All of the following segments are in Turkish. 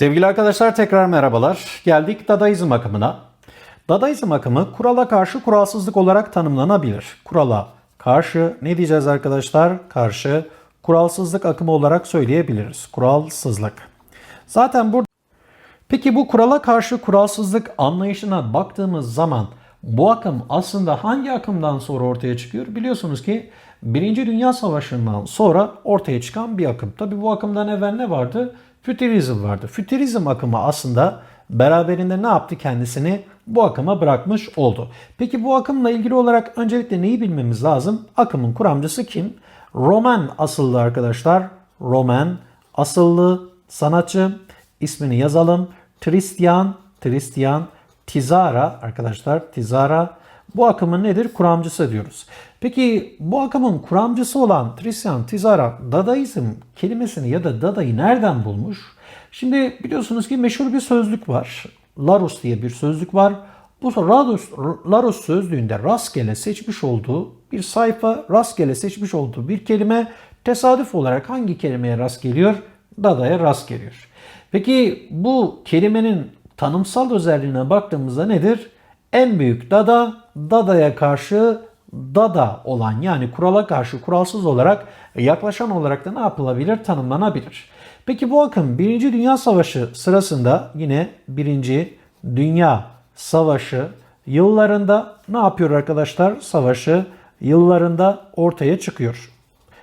Sevgili arkadaşlar tekrar merhabalar. Geldik Dadaizm akımına. Dadaizm akımı kurala karşı kuralsızlık olarak tanımlanabilir. Kurala karşı ne diyeceğiz arkadaşlar? Karşı kuralsızlık akımı olarak söyleyebiliriz. Kuralsızlık. Zaten burada Peki bu kurala karşı kuralsızlık anlayışına baktığımız zaman bu akım aslında hangi akımdan sonra ortaya çıkıyor? Biliyorsunuz ki Birinci Dünya Savaşı'ndan sonra ortaya çıkan bir akım. Tabi bu akımdan evvel ne vardı? Fütürizm vardı. Fütürizm akımı aslında beraberinde ne yaptı kendisini bu akıma bırakmış oldu. Peki bu akımla ilgili olarak öncelikle neyi bilmemiz lazım? Akımın kuramcısı kim? Roman asıllı arkadaşlar. Roman asıllı sanatçı. İsmini yazalım. Tristian, Tristian Tizara arkadaşlar. Tizara bu akımın nedir? Kuramcısı diyoruz. Peki bu akımın kuramcısı olan Tristian Tizara Dadaizm kelimesini ya da Dada'yı nereden bulmuş? Şimdi biliyorsunuz ki meşhur bir sözlük var. Larus diye bir sözlük var. Bu Larus, Larus sözlüğünde rastgele seçmiş olduğu bir sayfa, rastgele seçmiş olduğu bir kelime tesadüf olarak hangi kelimeye rast geliyor? Dada'ya rast geliyor. Peki bu kelimenin tanımsal özelliğine baktığımızda nedir? En büyük dada, dadaya karşı dada olan yani kurala karşı kuralsız olarak yaklaşan olarak da ne yapılabilir? Tanımlanabilir. Peki bu akım 1. Dünya Savaşı sırasında yine 1. Dünya Savaşı yıllarında ne yapıyor arkadaşlar? Savaşı yıllarında ortaya çıkıyor.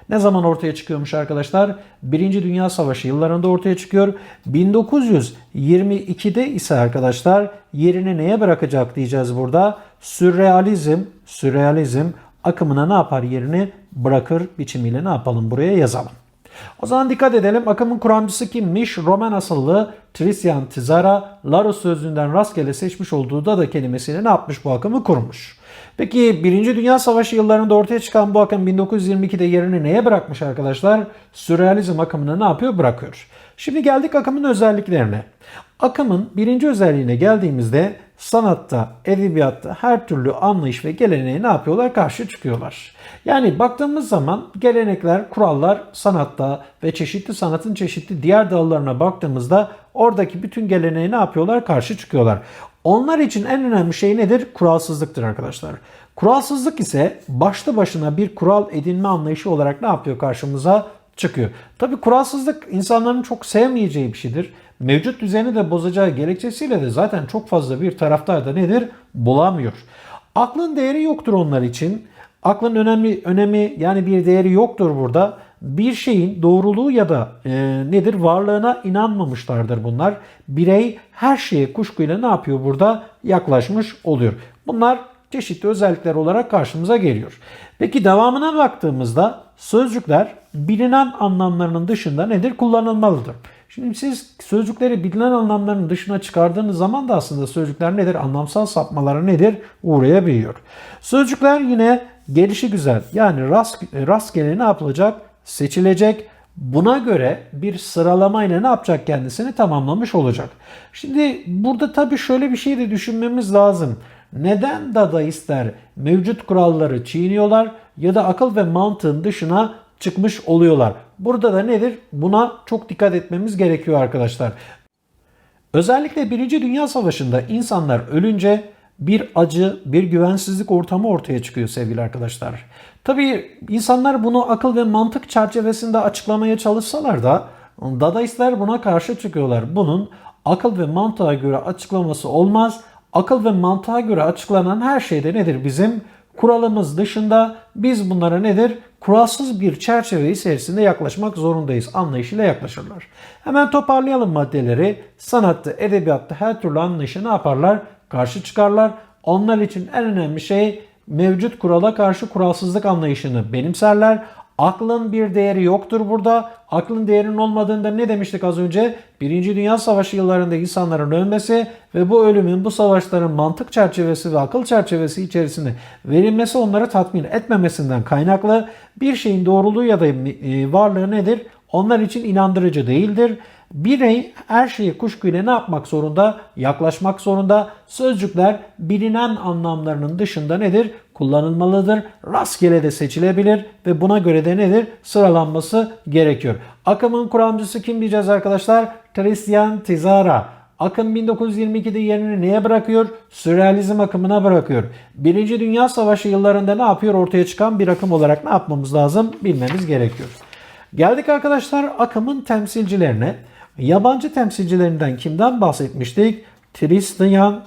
Ne zaman ortaya çıkıyormuş arkadaşlar? Birinci Dünya Savaşı yıllarında ortaya çıkıyor. 1922'de ise arkadaşlar yerini neye bırakacak diyeceğiz burada? Sürrealizm, sürrealizm akımına ne yapar yerini bırakır biçimiyle ne yapalım buraya yazalım. O zaman dikkat edelim. Akımın kuramcısı kimmiş? Roman asıllı Tristian Tizara Larus sözlüğünden rastgele seçmiş olduğu da da kelimesiyle ne yapmış bu akımı kurmuş. Peki 1. Dünya Savaşı yıllarında ortaya çıkan bu akım 1922'de yerini neye bırakmış arkadaşlar? Sürrealizm akımını ne yapıyor? Bırakıyor. Şimdi geldik akımın özelliklerine. Akımın birinci özelliğine geldiğimizde sanatta, edebiyatta her türlü anlayış ve geleneğe ne yapıyorlar? Karşı çıkıyorlar. Yani baktığımız zaman gelenekler, kurallar sanatta ve çeşitli sanatın çeşitli diğer dallarına baktığımızda oradaki bütün geleneğe ne yapıyorlar? Karşı çıkıyorlar. Onlar için en önemli şey nedir? Kuralsızlıktır arkadaşlar. Kuralsızlık ise başlı başına bir kural edinme anlayışı olarak ne yapıyor karşımıza? Çıkıyor. Tabi kuralsızlık insanların çok sevmeyeceği bir şeydir. Mevcut düzeni de bozacağı gerekçesiyle de zaten çok fazla bir taraftar da nedir? Bulamıyor. Aklın değeri yoktur onlar için. Aklın önemli önemi yani bir değeri yoktur burada. Bir şeyin doğruluğu ya da e, nedir varlığına inanmamışlardır bunlar. Birey her şeye kuşkuyla ne yapıyor burada? Yaklaşmış oluyor. Bunlar çeşitli özellikler olarak karşımıza geliyor. Peki devamına baktığımızda sözcükler bilinen anlamlarının dışında nedir? Kullanılmalıdır. Şimdi siz sözcükleri bilinen anlamlarının dışına çıkardığınız zaman da aslında sözcükler nedir? Anlamsal sapmalara nedir? Uğrayabiliyor. Sözcükler yine gelişi güzel. Yani rast, rastgele ne yapılacak? Seçilecek. Buna göre bir sıralamayla ne yapacak kendisini tamamlamış olacak. Şimdi burada tabii şöyle bir şey de düşünmemiz lazım. Neden dadaistler mevcut kuralları çiğniyorlar ya da akıl ve mantığın dışına çıkmış oluyorlar? Burada da nedir? Buna çok dikkat etmemiz gerekiyor arkadaşlar. Özellikle Birinci Dünya Savaşı'nda insanlar ölünce bir acı, bir güvensizlik ortamı ortaya çıkıyor sevgili arkadaşlar. Tabii insanlar bunu akıl ve mantık çerçevesinde açıklamaya çalışsalar da Dadaistler buna karşı çıkıyorlar. Bunun akıl ve mantığa göre açıklaması olmaz. Akıl ve mantığa göre açıklanan her şeyde nedir bizim? Kuralımız dışında biz bunlara nedir? Kuralsız bir çerçeve içerisinde yaklaşmak zorundayız anlayışıyla yaklaşırlar. Hemen toparlayalım maddeleri. Sanatta, edebiyatta her türlü anlayışa ne yaparlar? Karşı çıkarlar. Onlar için en önemli şey mevcut kurala karşı kuralsızlık anlayışını benimserler. Aklın bir değeri yoktur burada. Aklın değerinin olmadığında ne demiştik az önce? Birinci Dünya Savaşı yıllarında insanların ölmesi ve bu ölümün bu savaşların mantık çerçevesi ve akıl çerçevesi içerisinde verilmesi onları tatmin etmemesinden kaynaklı bir şeyin doğruluğu ya da e, varlığı nedir? Onlar için inandırıcı değildir Birey her şeyi kuşkuyla ne yapmak zorunda? Yaklaşmak zorunda. Sözcükler bilinen anlamlarının dışında nedir? Kullanılmalıdır. Rastgele de seçilebilir ve buna göre de nedir? Sıralanması gerekiyor. Akımın kuramcısı kim diyeceğiz arkadaşlar? Christian Tizara. Akım 1922'de yerini neye bırakıyor? Sürrealizm akımına bırakıyor. Birinci Dünya Savaşı yıllarında ne yapıyor? Ortaya çıkan bir akım olarak ne yapmamız lazım? Bilmemiz gerekiyor. Geldik arkadaşlar akımın temsilcilerine. Yabancı temsilcilerinden kimden bahsetmiştik? Tristan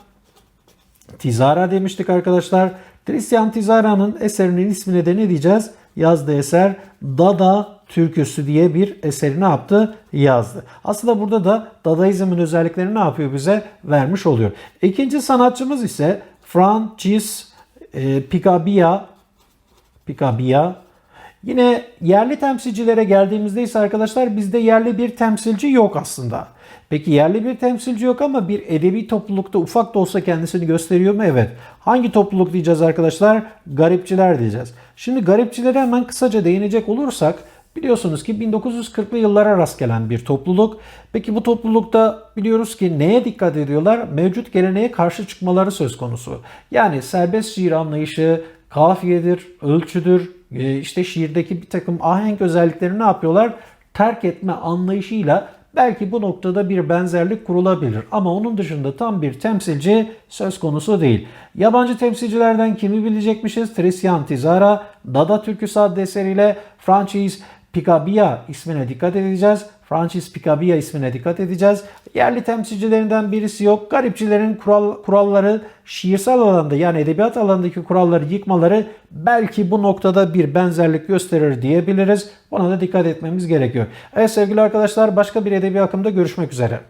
Tizara demiştik arkadaşlar. Tristan Tizara'nın eserinin ismine de ne diyeceğiz? Yazdığı eser Dada Türküsü diye bir eseri ne yaptı? Yazdı. Aslında burada da Dadaizmin özelliklerini ne yapıyor bize? Vermiş oluyor. İkinci sanatçımız ise Francis e, Picabia Picabia Yine yerli temsilcilere geldiğimizde ise arkadaşlar bizde yerli bir temsilci yok aslında. Peki yerli bir temsilci yok ama bir edebi toplulukta ufak da olsa kendisini gösteriyor mu? Evet. Hangi topluluk diyeceğiz arkadaşlar? Garipçiler diyeceğiz. Şimdi garipçilere hemen kısaca değinecek olursak biliyorsunuz ki 1940'lı yıllara rast gelen bir topluluk. Peki bu toplulukta biliyoruz ki neye dikkat ediyorlar? Mevcut geleneğe karşı çıkmaları söz konusu. Yani serbest şiir anlayışı, kafiyedir, ölçüdür, e, işte şiirdeki bir takım ahenk özelliklerini ne yapıyorlar? Terk etme anlayışıyla belki bu noktada bir benzerlik kurulabilir. Ama onun dışında tam bir temsilci söz konusu değil. Yabancı temsilcilerden kimi bilecekmişiz? Tristan Tizara, Dada Türküsü adlı eseriyle Francis Picabia ismine dikkat edeceğiz. Francis Picabia ismine dikkat edeceğiz. Yerli temsilcilerinden birisi yok. Garipçilerin kural, kuralları şiirsel alanda yani edebiyat alanındaki kuralları yıkmaları belki bu noktada bir benzerlik gösterir diyebiliriz. Buna da dikkat etmemiz gerekiyor. Evet sevgili arkadaşlar başka bir edebi akımda görüşmek üzere.